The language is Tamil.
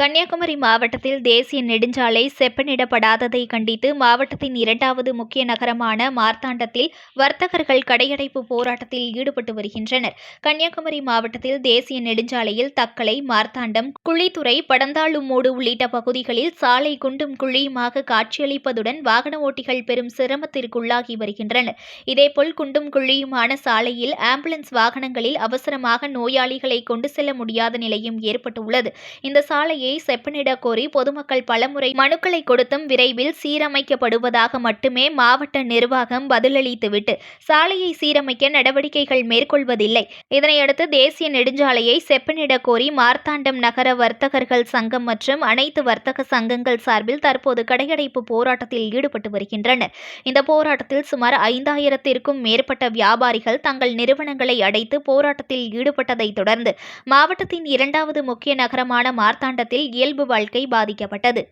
கன்னியாகுமரி மாவட்டத்தில் தேசிய நெடுஞ்சாலை செப்பனிடப்படாததை கண்டித்து மாவட்டத்தின் இரண்டாவது முக்கிய நகரமான மார்த்தாண்டத்தில் வர்த்தகர்கள் கடையடைப்பு போராட்டத்தில் ஈடுபட்டு வருகின்றனர். கன்னியாகுமரி மாவட்டத்தில் தேசிய நெடுஞ்சாலையில் தக்கலை மார்த்தாண்டம் குழித்துறை படந்தாளுமூடு உள்ளிட்ட பகுதிகளில் சாலை குண்டும் குழியுமாக காட்சியளிப்பதுடன் வாகன ஓட்டிகள் பெரும் சிரமத்திற்குள்ளாகி வருகின்றனர். இதேபோல் குண்டும் குழியுமான சாலையில் ஆம்புலன்ஸ் வாகனங்களில் அவசரமாக நோயாளிகளை கொண்டு செல்ல முடியாத நிலையும் ஏற்பட்டுள்ளது. இந்த சாலையை செப்பனிட கோரி பொதுமக்கள் பலமுறை மனுக்களை கொடுத்தும் விரைவில் சீரமைக்கப்படுவதாக மட்டுமே மாவட்ட நிர்வாகம் பதிலளித்துவிட்டு சாலையை சீரமைக்க நடவடிக்கைகள் மேற்கொள்வதில்லை. இதனையடுத்து தேசிய நெடுஞ்சாலையை செப்பனிட கோரி மார்த்தாண்டம் நகர வர்த்தகர்கள் சங்கம் மற்றும் அனைத்து வர்த்தக சங்கங்கள் சார்பில் தற்போது கடையடைப்பு போராட்டத்தில் ஈடுபட்டு வருகின்றனர். இந்த போராட்டத்தில் சுமார் ஐந்தாயிரத்திற்கும் மேற்பட்ட வியாபாரிகள் தங்கள் நிறுவனங்களை அடைத்து போராட்டத்தில் ஈடுபட்டதை தொடர்ந்து மாவட்டத்தின் இரண்டாவது முக்கிய நகரமான மார்த்தாண்டத்தில் இயல்பு வாழ்க்கை பாதிக்கப்பட்டது.